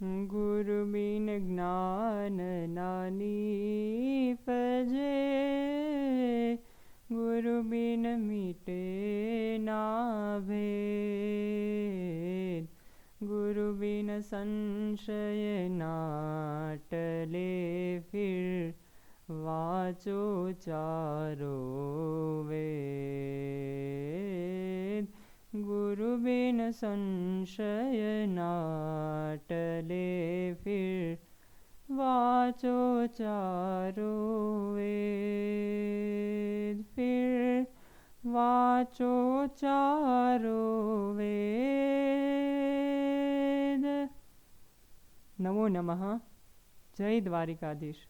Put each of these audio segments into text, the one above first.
ગુરુ બિન જ્ઞાન નાની પજે ગુરુ બિન મીટે ના ભે ગુરુ બિન સંશય નાટલે ફિર વાચો ચારો વેદ ગુરુ બિન સંશય નાટલે ફિર વાચો ચારો વેદ ફિર વાચો ચારો વેદ નમો નમઃ જય દ્વારિકાધીશ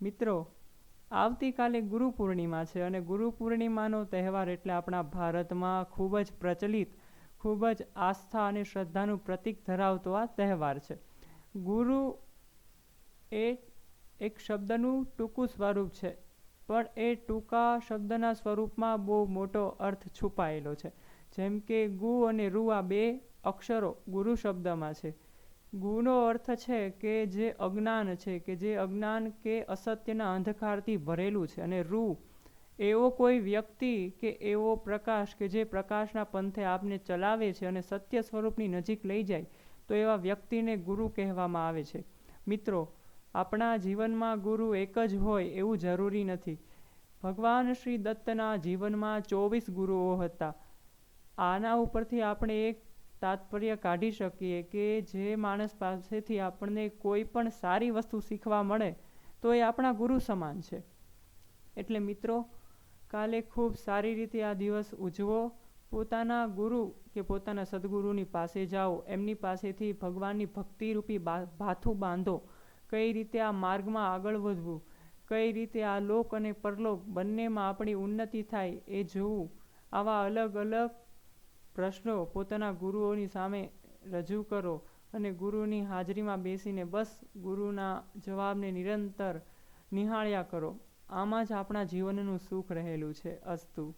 મિત્રો આવતીકાલે ગુરુ પૂર્ણિમા છે અને ગુરુ પૂર્ણિમાનો તહેવાર એટલે આપણા ભારતમાં ખૂબ જ પ્રચલિત ખૂબ જ આસ્થા અને શ્રદ્ધાનું પ્રતીક ધરાવતો આ તહેવાર છે. ગુરુ એ એક શબ્દનું ટૂંકું સ્વરૂપ છે, પણ એ ટૂંકા શબ્દના સ્વરૂપમાં બહુ મોટો અર્થ છુપાયેલો છે. જેમ કે, ગુ અને રુ આ બે અક્ષરો ગુરુ શબ્દમાં છે. ગુનો અર્થ છે કે જે અજ્ઞાન છે, કે જે અજ્ઞાન કે અસત્યના અંધકારથી ભરેલું છે અને રૂ એવો કોઈ વ્યક્તિ કે એવો પ્રકાશ કે જે પ્રકાશના પંથે આપને ચલાવે છે અને સત્ય સ્વરૂપની નજીક લઈ જાય, તો એવા વ્યક્તિને ગુરુ કહેવામાં આવે છે. મિત્રો, આપણા જીવનમાં ગુરુ એક જ હોય એવું જરૂરી નથી. ભગવાન શ્રી દત્તના જીવનમાં ચોવીસ ગુરુઓ હતા. આના ઉપરથી આપણે એક તાત્પર્ય કાઢી શકીએ કે જે માણસ પાસેથી આપણને કોઈ પણ સારી વસ્તુ શીખવા મળે, તો એ આપણા ગુરુ સમાન છે. એટલે મિત્રો કાલે ખૂબ સારી રીતે આ દિવસ ઉજવો. પોતાના ગુરુ કે પોતાના સદગુરુની પાસે જાઓ. એમની પાસેથી ભગવાનની ભક્તિરૂપી ભાથું બાંધો. કઈ રીતે આ માર્ગમાં આગળ વધવું? કઈ રીતે આ લોક અને પરલોક બંનેમાં આપણી ઉન્નતિ થાય એ જોવું? આવા અલગ અલગ પ્રશ્નો પોતાના ગુરુઓની સામે રજૂ કરો અને ગુરુની હાજરીમાં બેસીને બસ ગુરુના જવાબને નિરંતર નિહાળ્યા કરો. આમાં જ આપણા જીવનનું સુખ રહેલું છે અસ્તુ.